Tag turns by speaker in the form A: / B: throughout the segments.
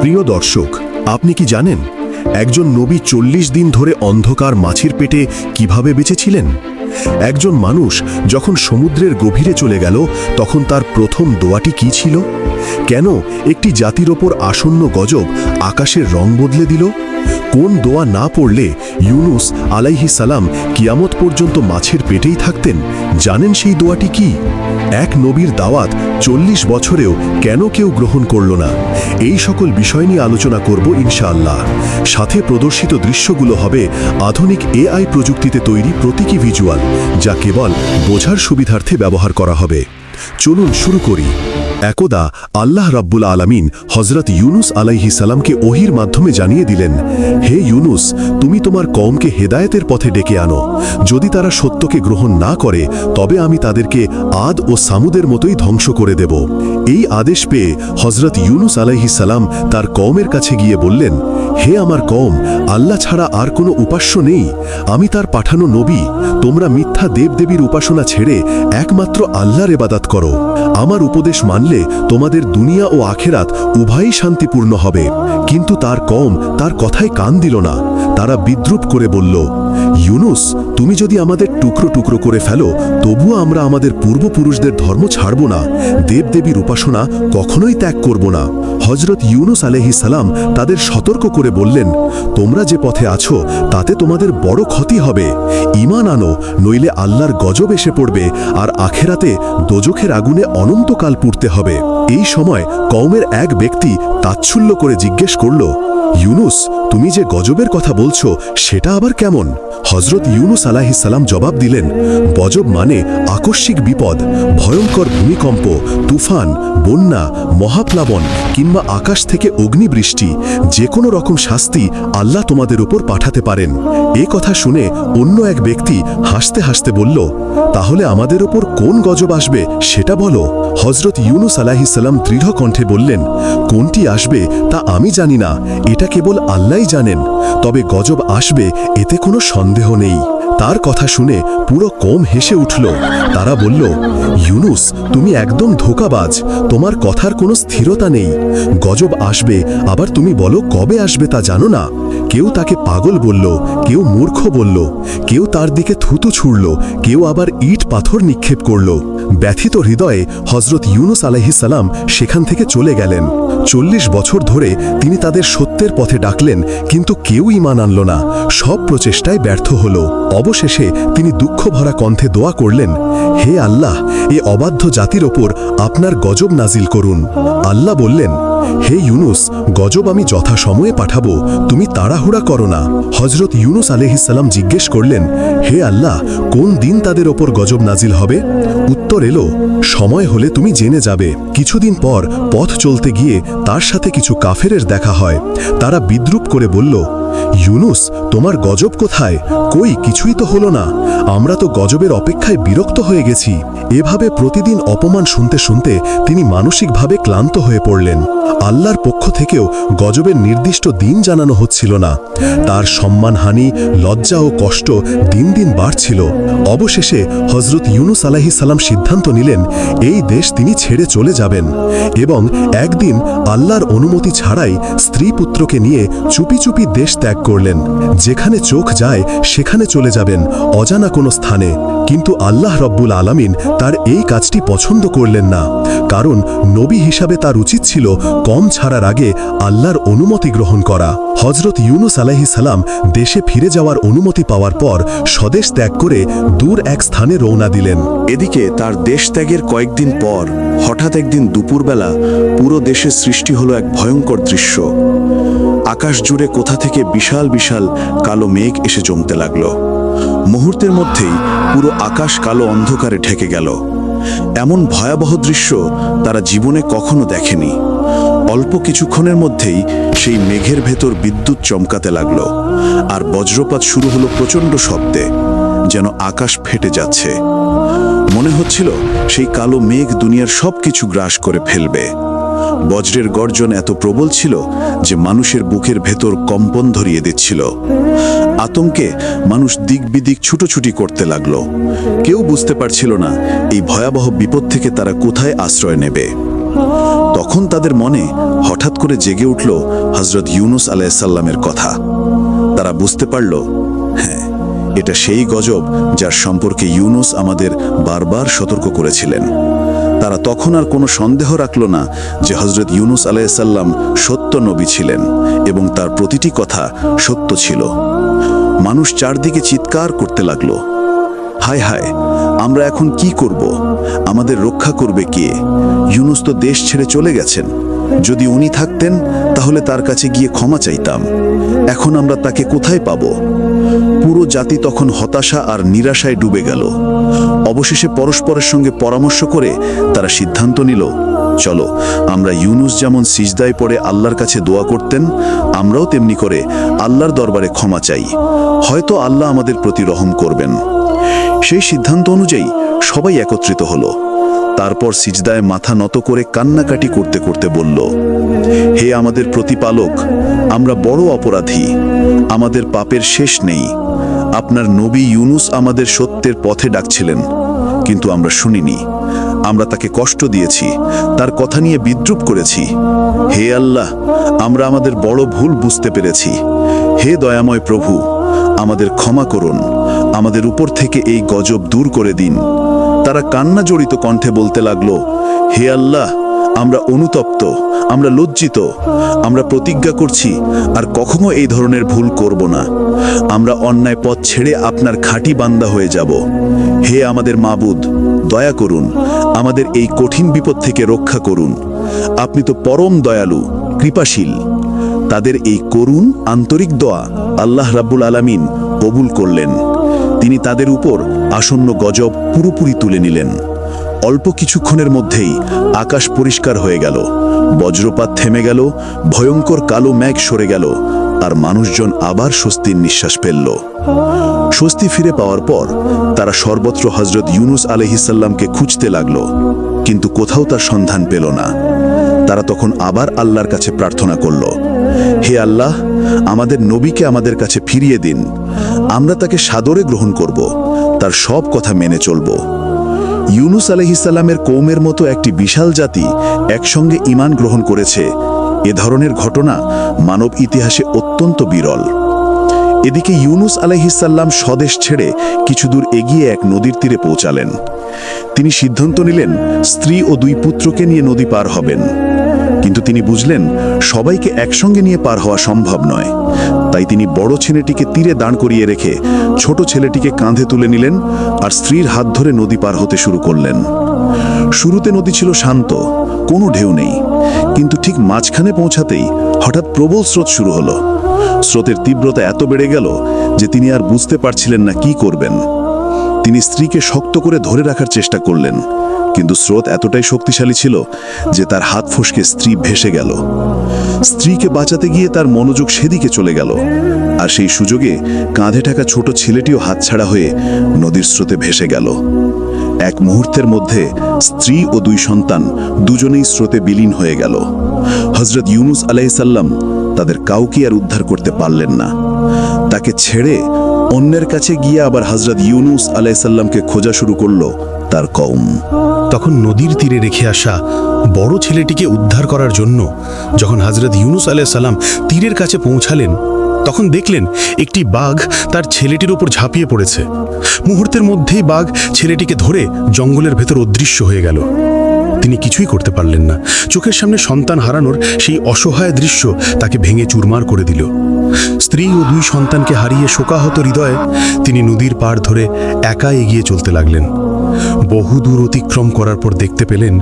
A: প্রিয় দর্শক, আপনি কি জানেন একজন নবী চল্লিশ দিন ধরে অন্ধকার মাছির পেটে কীভাবে বেঁচেছিলেন? একজন মানুষ যখন সমুদ্রের গভীরে চলে গেল, তখন তার প্রথম দোয়াটি কি ছিল? কেন একটি জাতির ওপর আসন্ন গজব আকাশের রং বদলে দিল? কোন দোয়া না পড়লে ইউনুস আলাইহি সালাম কিয়ামত পর্যন্ত মাছের পেটেই থাকতেন? জানেন সেই দোয়াটি কি? এক নবীর দাওয়াত চল্লিশ বছরেও কেন কেউ গ্রহণ করল না? এই সকল বিষয় নিয়ে আলোচনা করব ইনশাআল্লাহ। সাথে প্রদর্শিত দৃশ্যগুলো হবে আধুনিক এআই প্রযুক্তিতে তৈরি প্রতীকী ভিজুয়াল, যা কেবল বোঝার সুবিধার্থে ব্যবহার করা হবে। চলুন শুরু করি। একদা আল্লাহ রাব্বুল আলামিন হজরত ইউনুস আলাইহি সালামকে ওহির মাধ্যমে জানিয়ে দিলেন, হে ইউনুস, তুমি তোমার কমকে হেদায়েতের পথে ডেকে আনো। যদি তারা সত্যকে গ্রহণ না করে, তবে আমি তাদেরকে আদ ও সামুদের মতোই ধ্বংস করে দেব। এই আদেশ পেয়ে হজরত ইউনুস আলাইহি সালাম তার কওমের কাছে গিয়ে বললেন, হে আমার কম আল্লাহ ছাড়া আর কোনো উপাস্য নেই। আমি তার পাঠানো নবী। তোমরা মিথ্যা দেবদেবীর উপাসনা ছেড়ে একমাত্র আল্লাহর এবাদাত করো। আমার উপদেশ মানলে তোমাদের দুনিয়া ও আখেরাত উভয়ই শান্তিপূর্ণ হবে। কিন্তু তার কম, তার কথায় কান দিল না। তারা বিদ্রুপ করে বলল, ইউনুস, তুমি যদি আমাদের টুকরো টুকরো করে ফেলো, তবুও আমরা আমাদের পূর্বপুরুষদের ধর্ম ছাড়ব না। দেবদেবীর উপাসনা কখনোই ত্যাগ করব না। হজরত ইউনুস আলহি সালাম তাদের সতর্ক করে বললেন, তোমরা যে পথে আছো, তাতে তোমাদের বড় ক্ষতি হবে। ইমান আনো, নইলে আল্লাহর গজব এসে পড়বে, আর আখেরাতে দোজখের আগুনে অনন্তকাল পুড়তে হবে। এই সময় কওমের এক ব্যক্তি তাচ্ছুল্য করে জিজ্ঞেস করল ইউনুস, তুমি যে গজবের কথা বলছো, সেটা আবার কেমন? হজরত ইউনুস সালাম জবাব দিলেন বজব মানে আকস্মিক বিপদ, ভয়ঙ্কর ভূমিকম্প, তুফান, বন্যা, মহাপ্লাবন কিংবা আকাশ থেকে অগ্নিবৃষ্টি, যে কোনো রকম শাস্তি আল্লাহ তোমাদের উপর পাঠাতে পারেন। এ কথা শুনে অন্য এক ব্যক্তি হাসতে হাসতে বলল, তাহলে আমাদের ওপর কোন গজব আসবে সেটা বলো? হজরত ইউনুস আলাহিসাল্লাম দৃঢ় কণ্ঠে বললেন, কোনটি আসবে তা আমি জানি না এটা কেবল আল্লাহই জানেন, তবে গজব আসবে, এতে কোনো সন্দেহ নেই। তার কথা শুনে পুরো কম হেসে উঠল। তারা বলল, ইউনুস, তুমি একদম ধোকাবাজ, তোমার কথার কোনো স্থিরতা নেই। গজব আসবে, আবার তুমি বলো কবে আসবে তা জানো না? কেউ তাকে পাগল বলল, কেউ মূর্খ বলল, কেউ তার দিকে থুতু ছুড়ল, কেউ আবার ইট পাথর নিক্ষেপ করল। ব্যথিত হৃদয়ে হজরত ইউনুস আলাইহিসাল্লাম সেখান থেকে চলে গেলেন। চল্লিশ বছর ধরে তিনি তাদের সত্যের পথে ডাকলেন, কিন্তু কেউ ইমান আনল না। সব প্রচেষ্টায় ব্যর্থ হল। অবশেষে তিনি দুঃখ ভরা কণ্ঠে দোয়া করলেন, হে আল্লাহ, এ অবাধ্য জাতির ওপর আপনার গজব নাজিল করুন। আল্লাহ বললেন, হে ইউনুস, গজব আমি যথাসময়ে পাঠাবো, তুমি তাড়াহুড়া করো না। হজরত ইউনুস আলহিসাল্লাম জিজ্ঞেস করলেন, হে আল্লাহ, কোন দিন তাদের ওপর গজব নাজিল হবে? উত্তর এলো, সময় হলে তুমি জেনে যাবে। কিছুদিন পর পথ চলতে গিয়ে তার সাথে কিছু কাফেরের দেখা হয়। তারা বিদ্রুপ করে বলল ইউনুস, তোমার গজব কোথায়? কই? কিছুই তো হলো না। আমরা তো গজবের অপেক্ষায় বিরক্ত হয়ে গেছি। এভাবে প্রতিদিন অপমান শুনতে শুনতে তিনি মানসিকভাবে ক্লান্ত হয়ে পড়লেন। আল্লাহর পক্ষ থেকেও গজবের নির্দিষ্ট দিন জানানো হচ্ছিল না। তার সম্মানহানি, লজ্জা ও কষ্ট দিন দিন বাড়ছিল। অবশেষে হজরত ইউনুস আলাহি সালাম সিদ্ধান্ত নিলেন, এই দেশ তিনি ছেড়ে চলে যাবেন এবং একদিন আল্লাহর অনুমতি ছাড়াই স্ত্রী পুত্রকে নিয়ে চুপি চুপি দেশ ত্যাগ করলেন। যেখানে চোখ যায় সেখানে চলে যাবেন। অজানা কোনো স্থানে। কিন্তু আল্লাহ রব্বুল আলামিন তার এই কাজটি পছন্দ করলেন না। কারণ নবী হিসাবে তার উচিত ছিল কম ছাড়ার আগে আল্লাহর অনুমতি গ্রহণ করা। হজরত ইউনুস আলাহি সালাম দেশে ফিরে যাওয়ার অনুমতি পাওয়ার পর স্বদেশ ত্যাগ করে দূর এক স্থানে রওনা দিলেন।
B: এদিকে তার দেশ ত্যাগের কয়েকদিন পর হঠাৎ একদিন দুপুরবেলা পুরো দেশে সৃষ্টি হলো এক ভয়ঙ্কর দৃশ্য। আকাশ জুড়ে কোথা থেকে বিশাল বিশাল কালো মেঘ এসে জমতে লাগল। মুহূর্তের মধ্যেই পুরো আকাশ কালো অন্ধকারে ঢেকে গেল। এমন ভয়াবহ দৃশ্য তারা জীবনে কখনো দেখেনি। অল্প কিছুক্ষণের মধ্যেই সেই মেঘের ভেতর বিদ্যুৎ চমকাতে লাগল, আর বজ্রপাত শুরু হলো প্রচণ্ড শব্দে, যেন আকাশ ফেটে যাচ্ছে। মনে হচ্ছিল সেই কালো মেঘ দুনিয়ার সব কিছু গ্রাস করে ফেলবে। বজ্রের গর্জন এত প্রবল ছিল যে মানুষের বুকের ভেতর কম্পন ধরিয়ে দিচ্ছিল। আতঙ্কে মানুষ দিক বিদিক ছুটোছুটি করতে লাগল। কেউ বুঝতে পারছিল না এই ভয়াবহ বিপদ থেকে তারা কোথায় আশ্রয় নেবে।
A: তখন তাদের মনে হঠাৎ করে জেগে উঠল হজরত ইউনুস আলাইসাল্লামের কথা। তারা বুঝতে পারল হ্যাঁ এটা সেই গজব যার সম্পর্কে ইউনুস আমাদের বারবার সতর্ক করেছিলেন। তারা তখন আর কোনো সন্দেহ রাখল না যে হজরত ইউনুস আলাইসাল্লাম সত্য নবী ছিলেন এবং তার প্রতিটি কথা সত্য ছিল। মানুষ চারদিকে চিৎকার করতে লাগল। হায় হায়, আমরা এখন কি করব? আমাদের রক্ষা করবে কে? ইউনুস তো দেশ ছেড়ে চলে গেছেন। যদি উনি থাকতেন, তাহলে তার কাছে গিয়ে ক্ষমা চাইতাম। এখন আমরা তাকে কোথায় পাব? পুরো জাতি তখন হতাশা আর নিরাশায় ডুবে গেল। অবশেষে পরস্পরের সঙ্গে পরামর্শ করে তারা সিদ্ধান্ত নিল, চলো, আমরা ইউনুস যেমন সিজদায় পড়ে আল্লাহর কাছে দোয়া করতেন, আমরাও তেমনি করে আল্লাহর দরবারে ক্ষমা চাই। হয়তো আল্লাহ আমাদের প্রতি রহম করবেন। সেই সিদ্ধান্ত অনুযায়ী সবাই একত্রিত হলো। তারপর সিজদায় মাথা নত করে কান্নাকাটি করতে করতে বলল, হে আমাদের প্রতিপালক, আমরা বড় অপরাধী। আমাদের পাপের শেষ নেই। আপনার নবী ইউনুস আমাদের সত্যের পথে ডাকছিলেন, কিন্তু আমরা শুনিনি। আমরা তাকে কষ্ট দিয়েছি, তার কথা নিয়ে বিদ্রুপ করেছি। হে আল্লাহ, আমরা আমাদের বড় ভুল বুঝতে পেরেছি। হে দয়াময় প্রভু, আমাদের ক্ষমা করুন। আমাদের উপর থেকে এই গজব দূর করে দিন। তারা কান্না জড়িত কণ্ঠে বলতে লাগল, হে আল্লাহ, আমরা অনুতপ্ত, আমরা লজ্জিত, আমরা প্রতিজ্ঞা করছি, আর কখনো এই ধরনের ভুল করব না। আমরা অন্যায় পথ ছেড়ে আপনার খাঁটি বান্দা হয়ে যাব। হে আমাদের মাবুদ, দয়া করুন, আমাদের এই কঠিন বিপদ থেকে রক্ষা করুন। আপনি তো পরম দয়ালু, কৃপাশীল। তাদের এই করুণ, আন্তরিক দোয়া আল্লাহ রাব্বুল আলামিন কবুল করলেন। তিনি তাদের উপর আসন্ন গজব পুরোপুরি তুলে নিলেন। অল্প কিছুক্ষণের মধ্যেই আকাশ পরিষ্কার হয়ে গেল। বজ্রপাত থেমে গেল, ভয়ঙ্কর কালো মেঘ সরে গেল, আর মানুষজন আবার স্বস্তির নিঃশ্বাস ফেলল। স্বস্তি ফিরে পাওয়ার পর তারা সর্বত্র হজরত ইউনুস আলহিসাল্লামকে খুঁজতে লাগল, কিন্তু কোথাও তার সন্ধান পেল না। তারা তখন আবার আল্লাহর কাছে প্রার্থনা করল, হে আল্লাহ, আমাদের নবীকে আমাদের কাছে ফিরিয়ে দিন, আমরা তাকে সাদরে গ্রহণ করব তার সব কথা মেনে চলব। ইউনুস আলহিসাল্লামের কৌমের মতো একটি বিশাল জাতি একসঙ্গে ইমান গ্রহণ করেছে। এ ধরনের ঘটনা মানব ইতিহাসে অত্যন্ত বিরল। এদিকে ইউনুস আলাইহিসাল্লাম স্বদেশ ছেড়ে কিছু দূর এগিয়ে এক নদীর তীরে পৌঁছালেন। তিনি সিদ্ধান্ত নিলেন, স্ত্রী ও দুই পুত্রকে নিয়ে নদী পার হবেন। কিন্তু তিনি বুঝলেন, সবাইকে একসঙ্গে নিয়ে পার হওয়া সম্ভব নয়। তাই তিনি বড় ছেলেটিকে তীরে দাঁড় করিয়ে রেখে ছোট ছেলেটিকে কাঁধে তুলে নিলেন আর স্ত্রীর হাত ধরে নদী পার হতে শুরু করলেন। শুরুতে নদী ছিল শান্ত, কোনো ঢেউ নেই। কিন্তু ঠিক মাঝখানে পৌঁছাতেই হঠাৎ প্রবল স্রোত শুরু হলো। স্রোতের তীব্রতা এত বেড়ে গেল যে তিনি আর বুঝতে পারছিলেন না কি করবেন। তিনি স্ত্রীকে শক্ত করে ধরে রাখার চেষ্টা করলেন, কিন্তু স্রোত এতটাই শক্তিশালী ছিল যে তার হাত ফসকে স্ত্রী ভেসে গেল। স্ত্রীকে বাঁচাতে গিয়ে তার মনোযোগ সেদিকে চলে গেল। আর সেই সুযোগে কাঁধে থাকা ছোট ছেলেটিও হাতছাড়া হয়ে নদীর স্রোতে ভেসে গেল। এক মুহূর্তের মধ্যে স্ত্রী ও দুই সন্তান দুজনেই স্রোতে বিলীন হয়ে গেল। হজরত ইউনুস আলাইসাল্লাম তাদের কাউকে আর উদ্ধার করতে পারলেন না। তাকে ছেড়ে অন্যের কাছে গিয়ে আবার হজরত ইউনুস আলাইসাল্লামকে খোঁজা শুরু করল তার কওম।
C: তখন নদীর তীরে রেখে আসা বড় ছেলেটিকে উদ্ধার করার জন্য যখন হজরত ইউনুস সাল্লাম তীরের কাছে পৌঁছালেন, তখন দেখলেন একটি বাঘ তার ছেলেটির ওপর ঝাঁপিয়ে পড়েছে। মুহূর্তের মধ্যেই বাঘ ছেলেটিকে ধরে জঙ্গলের ভেতর অদৃশ্য হয়ে গেল। তিনি কিছুই করতে পারলেন না। চোখের সামনে সন্তান হারানোর সেই অসহায় দৃশ্য তাকে ভেঙে চুরমার করে দিল। স্ত্রী ও দুই সন্তানকে হারিয়ে শোকাহত হৃদয়ে তিনি নদীর পাড় ধরে একা এগিয়ে চলতে লাগলেন। বহু দূর অতিক্রম করার পর দেখতে পেলেন,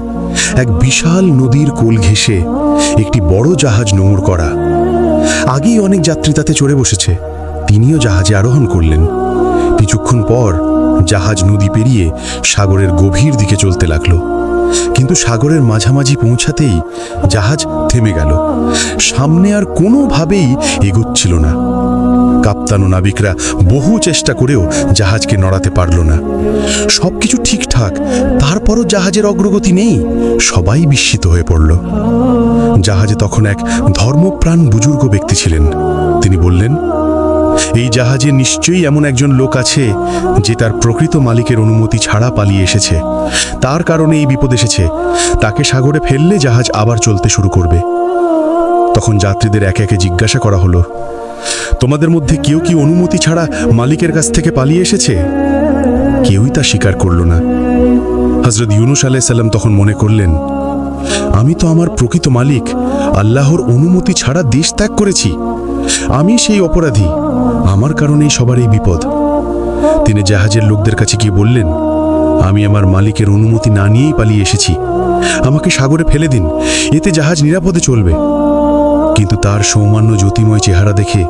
C: এক বিশাল নদীর কোল ঘেঁষে একটি বড় জাহাজ নোঙর করা। আগেই অনেক যাত্রী তাতে চড়ে বসেছে। তিনিও জাহাজে আরোহণ করলেন। কিছুক্ষণ পর জাহাজ নদী পেরিয়ে সাগরের গভীর দিকে চলতে লাগল। কিন্তু সাগরের মাঝামাঝি পৌঁছাতেই জাহাজ থেমে গেল। সামনে আর কোনোভাবেই এগোচ্ছিল না। কাপ্তান ও নাবিকরা বহু চেষ্টা করেও জাহাজকে নড়াতে পারল না। সবকিছু ঠিকঠাক, তারপরও জাহাজের অগ্রগতি নেই, সবাই বিস্মিত হয়ে পড়ল। জাহাজে তখন এক ধর্মপ্রাণ বুজুর্গ ব্যক্তি ছিলেন। তিনি বললেন এই জাহাজে নিশ্চয়ই এমন একজন লোক আছে যে তার প্রকৃত মালিকের অনুমতি ছাড়া পালিয়ে এসেছে। তার কারণে এই বিপদ এসেছে। তাকে সাগরে ফেললে জাহাজ আবার চলতে শুরু করবে। তখন যাত্রীদের একে একে জিজ্ঞাসা করা হলো, তোমাদের মধ্যে কেউ কি অনুমতি ছাড়া মালিকের কাছ থেকে পালিয়ে এসেছে? কেউই তা স্বীকার করল না। হজরত ইউনুস আলাইসাল্লাম তখন মনে করলেন, আমি তো আমার প্রকৃত মালিক, আল্লাহর অনুমতি ছাড়া দেশ ত্যাগ করেছি। আমি সেই অপরাধী। আমার কারণেই সবার এই বিপদ। তিনি জাহাজের লোকদের কাছে গিয়ে বললেন, আমি আমার মালিকের অনুমতি না নিয়েই পালিয়ে এসেছি। আমাকে সাগরে ফেলে দিন, এতে জাহাজ নিরাপদে চলবে। কিন্তু তার সৌমান্য জ্যোতিময় চেহারা দেখে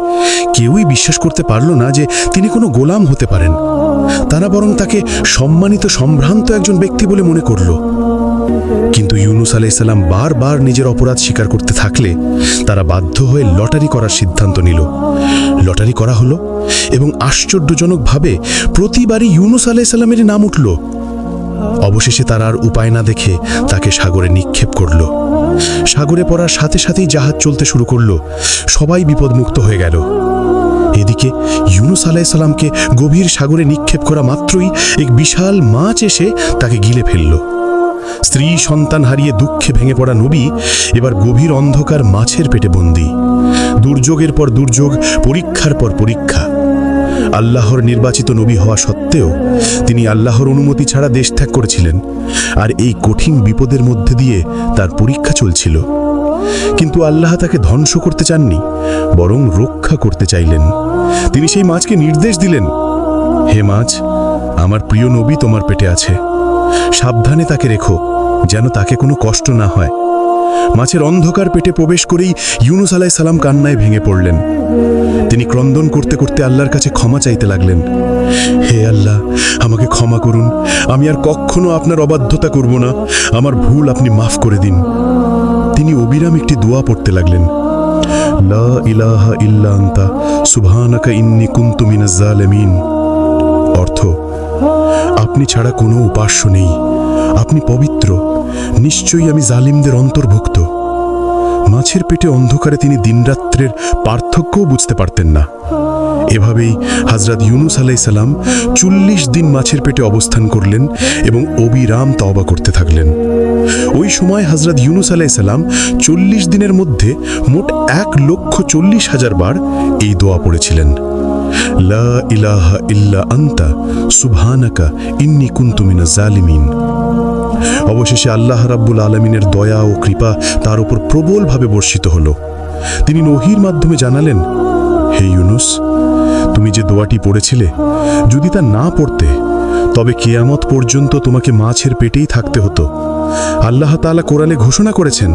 C: কেউই বিশ্বাস করতে পারল না যে তিনি কোনো গোলাম হতে পারেন। তারা বরং তাকে সম্মানিত, সম্ভ্রান্ত একজন ব্যক্তি বলে মনে করল। কিন্তু ইউনুস আলাইসাল্লাম বারবার নিজের অপরাধ স্বীকার করতে থাকলে তারা বাধ্য হয়ে লটারি করার সিদ্ধান্ত নিল। লটারি করা হলো এবং আশ্চর্যজনকভাবে প্রতিবারই ইউনুস আলাইসাল্লামের নাম উঠল। অবশেষে তারা আর উপায় না দেখে তাকে সাগরে নিক্ষেপ করল। সাগরে পড়ার সাথে সাথেই জাহাজ চলতে শুরু করল। সবাই বিপদমুক্ত হয়ে গেল। এদিকে ইউনুস আলাইসাল্লামকে গভীর সাগরে নিক্ষেপ করা মাত্রই এক বিশাল মাছ এসে তাকে গিলে ফেলল। স্ত্রী সন্তান হারিয়ে দুঃখে ভেঙে পড়া নবী এবার গভীর অন্ধকার মাছের পেটে বন্দী। দুর্যোগের পর দুর্যোগ, পরীক্ষার পর পরীক্ষা। আল্লাহর নির্বাচিত নবী হওয়া সত্ত্বেও তিনি আল্লাহর অনুমতি ছাড়া দেশ ত্যাগ করেছিলেন আর এই কঠিন বিপদের মধ্যে দিয়ে তার পরীক্ষা চলছিল। কিন্তু আল্লাহ তাকে ধ্বংস করতে চাননি, বরং রক্ষা করতে চাইলেন। তিনি সেই মাছকে নির্দেশ দিলেন, হে মাছ, আমার প্রিয় নবী তোমার পেটে আছে। সাবধানে তাকে রেখো, যেন তাকে কোনো কষ্ট না হয়। মাছের অন্ধকার পেটে প্রবেশ করেই ইউনুস আলাহ সালাম কান্নায় ভেঙে পড়লেন। তিনি ক্রন্দন করতে করতে আল্লাহর কাছে ক্ষমা চাইতে লাগলেন। হে আল্লাহ, আমাকে ক্ষমা করুন। আমি আর কখনো আপনার অবাধ্যতা করব না। আমার ভুল আপনি মাফ করে দিন। তিনি অবিরাম একটি দোয়া পড়তে লাগলেন। লা ইলাহা ইল্লা আনতা, সুবহানাকা ইন্নী কুনতু অর্থ আপনি ছাড়া কোনো উপাস্য নেই। আপনি পবিত্র। নিশ্চয়ই আমি জালিমদের অন্তর্ভুক্ত। মাছের পেটে অন্ধকারে তিনি দিনরাত্রের পার্থক্যও বুঝতে পারতেন না। এভাবেই হাজরাত ইউনুস আলাইসাল্লাম চল্লিশ দিন মাছের পেটে অবস্থান করলেন এবং অবিরাম তওবা করতে থাকলেন। ওই সময় হাজরাত ইউনুস আলাইসাল্লাম চল্লিশ দিনের মধ্যে মোট এক লক্ষ চল্লিশ হাজার বার এই দোয়া পড়েছিলেন। লা ইলাহা ইল্লা আন্তা, সুবহানাকা ইন্নী জালিমিন। অবশেষে আল্লাহ রাব্বুল আলমিনের দয়া ও কৃপা তার উপর প্রবলভাবে বর্ষিত হল। তিনি নহির মাধ্যমে জানালেন, হে ইউনুস, তুমি যে দোয়াটি পড়েছিলে, যদি তা না পড়তে, তবে কেয়ামত পর্যন্ত তোমাকে মাছের পেটেই থাকতে হতো। আল্লাহ তাআলা কোরআনে ঘোষণা করেছেন,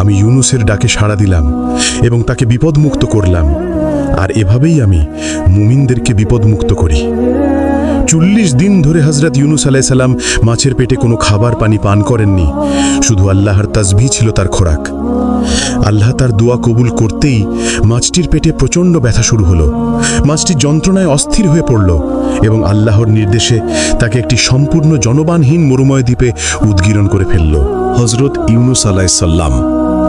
C: আমি ইউনুসের ডাকে সাড়া দিলাম এবং তাকে বিপদমুক্ত করলাম। আর এভাবেই আমি মুমিনদেরকে বিপদমুক্ত করি। চল্লিশ দিন ধরে হজরত ইউনুস আলাইসাল্লাম মাছের পেটে কোনো খাবার পানি পান করেননি। শুধু আল্লাহর তাজবি ছিল তার খোরাক। আল্লাহ তার দোয়া কবুল করতেই মাছটির পেটে প্রচণ্ড ব্যথা শুরু হলো। মাছটি যন্ত্রণায় অস্থির হয়ে পড়ল এবং আল্লাহর নির্দেশে তাকে একটি সম্পূর্ণ জনবানহীন মরুময় দ্বীপে উদ্গীরণ করে ফেলল।
A: হজরত ইউনুস আলাইসাল্লাম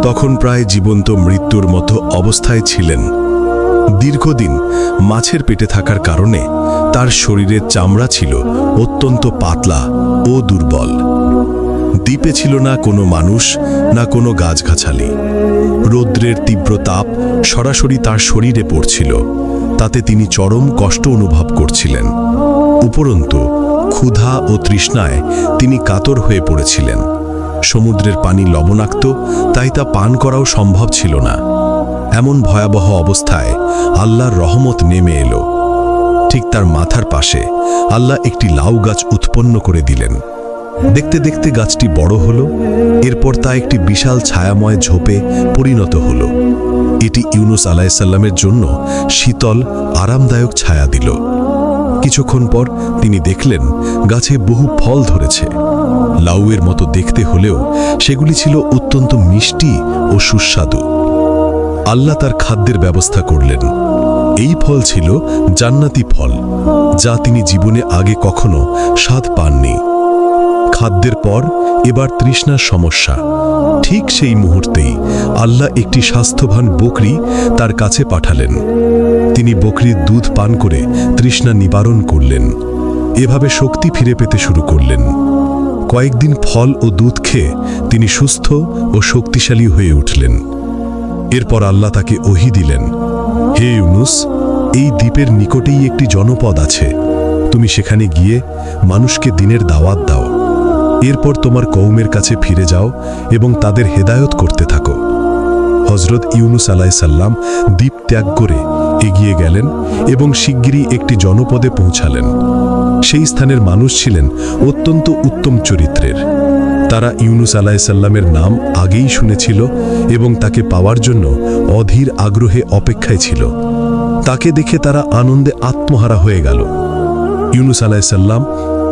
A: তখন প্রায় জীবন্ত মৃত্যুর মতো অবস্থায় ছিলেন। দীর্ঘদিন মাছের পেটে থাকার কারণে তার শরীরের চামড়া ছিল অত্যন্ত পাতলা ও দুর্বল। দ্বীপে ছিল না কোনো মানুষ, না কোনো গাছগাছালি। রৌদ্রের তীব্র তাপ সরাসরি তার শরীরে পড়ছিল, তাতে তিনি চরম কষ্ট অনুভব করছিলেন। উপরন্তু, ক্ষুধা ও তৃষ্ণায় তিনি কাতর হয়ে পড়েছিলেন। সমুদ্রের পানি লবণাক্ত, তাই তা পান করাও সম্ভব ছিল না। এমন ভয়াবহ অবস্থায় আল্লাহর রহমত নেমে এলো। ঠিক তার মাথার পাশে আল্লাহ একটি লাউ গাছ উৎপন্ন করে দিলেন। দেখতে দেখতে গাছটি বড় হলো, এরপর তা একটি বিশাল ছায়াময় ঝোপে পরিণত হলো। এটি ইউনুস আলাইসাল্লামের জন্য শীতল, আরামদায়ক ছায়া দিল। কিছুক্ষণ পর তিনি দেখলেন, গাছে বহু ফল ধরেছে। লাউয়ের মতো দেখতে হলেও সেগুলি ছিল অত্যন্ত মিষ্টি ও সুস্বাদু। আল্লাহ তার খাদ্যের ব্যবস্থা করলেন। এই ফল ছিল জান্নাতি ফল, যা তিনি জীবনে আগে কখনো স্বাদ পাননি। খাদ্যের পর এবার তৃষ্ণার সমস্যা। ঠিক সেই মুহূর্তেই আল্লাহ একটি স্বাস্থ্যবান বকরি তার কাছে পাঠালেন। তিনি বকরির দুধ পান করে তৃষ্ণা নিবারণ করলেন। এভাবে শক্তি ফিরে পেতে শুরু করলেন। কয়েকদিন ফল ও দুধ খেয়ে তিনি সুস্থ ও শক্তিশালী হয়ে উঠলেন। এরপর আল্লাহ তাকে ওহি দিলেন, হে ইউনুস, এই দ্বীপের নিকটেই একটি জনপদ আছে। তুমি সেখানে গিয়ে মানুষকে দিনের দাওয়াত দাও। এরপর তোমার কৌমের কাছে ফিরে যাও এবং তাদের হেদায়ত করতে থাকো। হজরত ইউনুস আলাইসাল্লাম দ্বীপ ত্যাগ করে এগিয়ে গেলেন এবং শিগগিরই একটি জনপদে পৌঁছালেন। সেই স্থানের মানুষ ছিলেন অত্যন্ত উত্তম চরিত্রের। তারা ইউনুস আলাইসাল্লামের নাম আগেই শুনেছিল এবং তাকে পাওয়ার জন্য অধীর আগ্রহে অপেক্ষায় ছিল। তাকে দেখে তারা আনন্দে আত্মহারা হয়ে গেল। ইউনুস আলাইসাল্লাম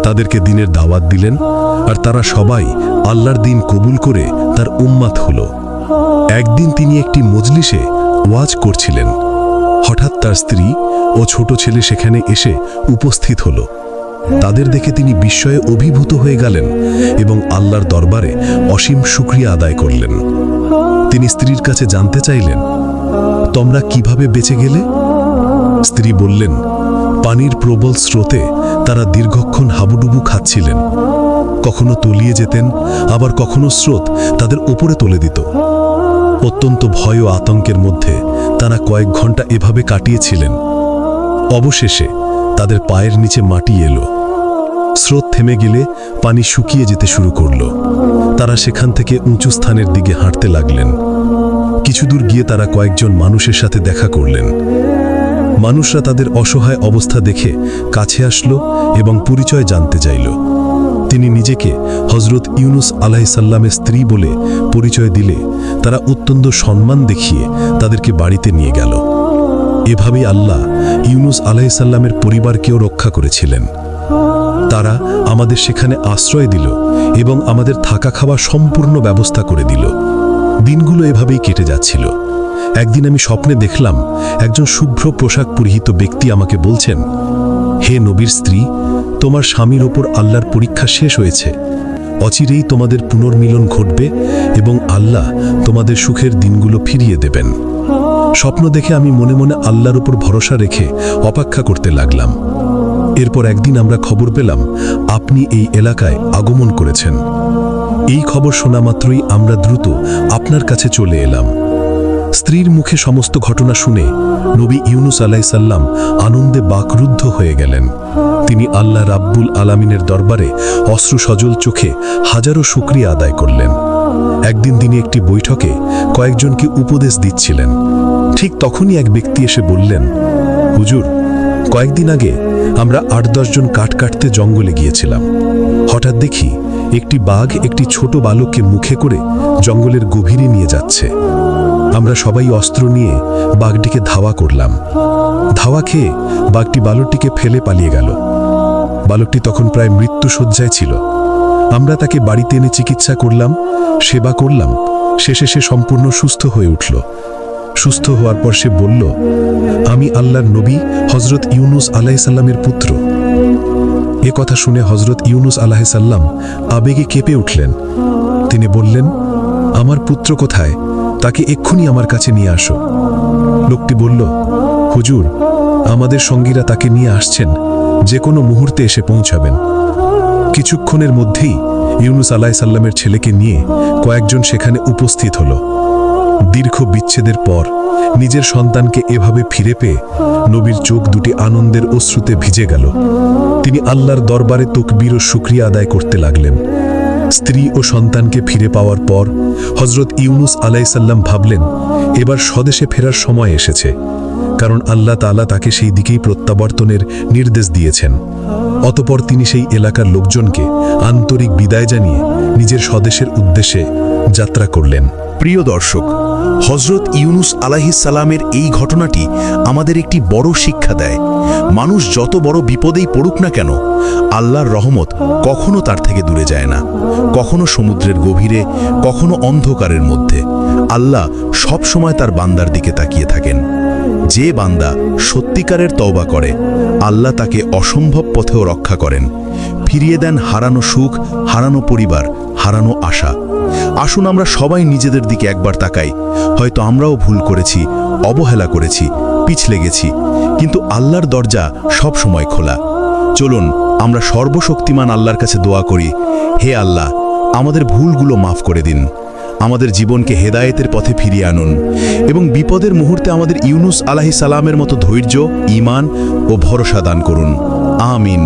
A: তাদেরকে দিনের দাওয়াত দিলেন আর তারা সবাই আল্লাহর দিন কবুল করে তার উম্মাত হল। একদিন তিনি একটি মজলিসে ওয়াজ করছিলেন। হঠাৎ তার স্ত্রী ও ছোট ছেলে সেখানে এসে উপস্থিত হল। তাদের দেখে তিনি বিস্ময়ে অভিভূত হয়ে গেলেন এবং আল্লাহর দরবারে অসীম শুক্রিয়া আদায় করলেন। তিনি স্ত্রীর কাছে জানতে চাইলেন, তোমরা কীভাবে বেঁচে গেলে? স্ত্রী বললেন, পানির প্রবল স্রোতে তারা দীর্ঘক্ষণ হাবুডুবু খাচ্ছিলেন। কখনো তলিয়ে যেতেন, আবার কখনো স্রোত তাদের ওপরে তুলে দিত। অত্যন্ত ভয় ও আতঙ্কের মধ্যে তারা কয়েক ঘণ্টা এভাবে কাটিয়েছিলেন। অবশেষে তাদের পায়ের নিচে মাটি এলো। স্রোত থেমে গেলে পানি শুকিয়ে যেতে শুরু করল। তারা সেখান থেকে উঁচু স্থানের দিকে হাঁটতে লাগলেন। কিছু দূর গিয়ে তারা কয়েকজন মানুষের সাথে দেখা করলেন। মানুষরা তাদের অসহায় অবস্থা দেখে কাছে আসলো এবং পরিচয় জানতে চাইল। তিনি নিজেকে হজরত ইউনুস আলাইসাল্লামের স্ত্রী বলে পরিচয় দিলে তারা অত্যন্ত সম্মান দেখিয়ে তাদেরকে বাড়িতে নিয়ে গেল। এভাবেই আল্লাহ ইউনুস আলাইসাল্লামের পরিবারকেও রক্ষা করেছিলেন। তারা আমাদের সেখানে আশ্রয় দিল এবং আমাদের থাকা খাওয়া সম্পূর্ণ ব্যবস্থা করে দিল। দিনগুলো এভাবেই কেটে যাচ্ছিল। একদিন আমি স্বপ্নে দেখলাম একজন শুভ্র পোশাক পরিহিত ব্যক্তি আমাকে বলছেন, হে নবীর স্ত্রী, তোমার স্বামীর ওপর আল্লাহর পরীক্ষা শেষ হয়েছে। অচিরেই তোমাদের পুনর্মিলন ঘটবে এবং আল্লাহ তোমাদের সুখের দিনগুলো ফিরিয়ে দেবেন। স্বপ্ন দেখে আমি মনে মনে আল্লাহর উপর ভরসা রেখে অপেক্ষা করতে লাগলাম। এরপর একদিন আমরা খবর পেলাম, আপনি এই এলাকায় আগমন করেছেন। এই খবর শোনা মাত্রই আমরা দ্রুত আপনার কাছে চলে এলাম। স্ত্রীর মুখে সমস্ত ঘটনা শুনে নবী ইউনুস আলাইসাল্লাম আনন্দে বাকরুদ্ধ হয়ে গেলেন। তিনি আল্লাহ রাব্বুল আলামিনের দরবারে অশ্রু সজল চোখে হাজারো শুক্রিয়া আদায় করলেন। একদিন তিনি একটি বৈঠকে কয়েকজনকে উপদেশ দিচ্ছিলেন। ঠিক তখনই এক ব্যক্তি এসে বললেন, হুজুর, কয়েকদিন আগে আমরা আট দশজন কাঠ কাটতে জঙ্গলে গিয়েছিলাম। হঠাৎ দেখি একটি বাঘ একটি ছোট বালককে মুখে করে জঙ্গলের গভীরে নিয়ে যাচ্ছে। আমরা সবাই অস্ত্র নিয়ে বাঘটিকে ধাওয়া করলাম। ধাওয়া খেয়ে বাঘটি বালকটিকে ফেলে পালিয়ে গেল। বালকটি তখন প্রায় মৃত্যু শয্যায় ছিল। আমরা তাকে বাড়িতে এনে চিকিৎসা করলাম, সেবা করলাম। শেষে সে সম্পূর্ণ সুস্থ হয়ে উঠল। সুস্থ হওয়ার পর সে বলল, আমি আল্লাহর নবী হজরত ইউনুস আলাইসাল্লামের পুত্র। এ কথা শুনে হজরত ইউনুস আলাহিসাল্লাম আবেগে কেঁপে উঠলেন। তিনি বললেন, আমার পুত্র কোথায়? তাকে এক্ষুনি আমার কাছে নিয়ে আসো। লোকটি বলল, হুজুর, আমাদের সঙ্গীরা তাকে নিয়ে আসছেন। যে কোনো মুহূর্তে এসে পৌঁছাবেন। কিছুক্ষণের মধ্যেই ইউনুস আলাইসাল্লামের ছেলেকে নিয়ে কয়েকজন সেখানে উপস্থিত হলো। দীর্ঘ বিচ্ছেদের পর নিজের সন্তানকে এভাবে ফিরে পেয়ে নবীর চোখ দুটি আনন্দের অশ্রুতে ভিজে গেল। তিনি আল্লাহর দরবারে তকবীর ও শুক্রিয়া আদায় করতে লাগলেন। স্ত্রী ও সন্তানকে ফিরে পাওয়ার পর হজরত ইউনুস আলাইসাল্লাম ভাবলেন, এবার স্বদেশে ফেরার সময় এসেছে। কারণ আল্লাহ তাআলা তাকে সেই দিকেই প্রত্যাবর্তনের নির্দেশ দিয়েছেন। অতপর তিনি সেই এলাকার লোকজনকে আন্তরিক বিদায় জানিয়ে নিজের স্বদেশের উদ্দেশ্যে যাত্রা করলেন।
D: প্রিয় দর্শক হজরত ইউনুস আলাহিসাল্লামের এই ঘটনাটি আমাদের একটি বড় শিক্ষা দেয়। মানুষ যত বড় বিপদেই পড়ুক না কেন, আল্লাহর রহমত কখনো তার থেকে দূরে যায় না। কখনো সমুদ্রের গভীরে, কখনো অন্ধকারের মধ্যে। আল্লাহ সব সময় তার বান্দার দিকে তাকিয়ে থাকেন। যে বান্দা সত্যিকারের তওবা করে, আল্লাহ তাকে অসম্ভব পথেও রক্ষা করেন।
A: ফিরিয়ে দেন হারানো সুখ, হারানো পরিবার, হারানো আশা। আসুন আমরা সবাই নিজেদের দিকে একবার তাকাই। হয়তো আমরাও ভুল করেছি, অবহেলা করেছি, পিছলে গেছি, কিন্তু আল্লাহর দরজা সব সময় খোলা। চলুন, আমরা সর্বশক্তিমান আল্লাহর কাছে দোয়া করি, হে আল্লাহ, আমাদের ভুলগুলো মাফ করে দিন। আমাদের জীবনকে হেদায়েতের পথে ফিরিয়ে আনুন এবং বিপদের মুহূর্তে আমাদের ইউনুস আলাহি সালামের মতো ধৈর্য, ঈমান ও ভরসা দান করুন। আমিন।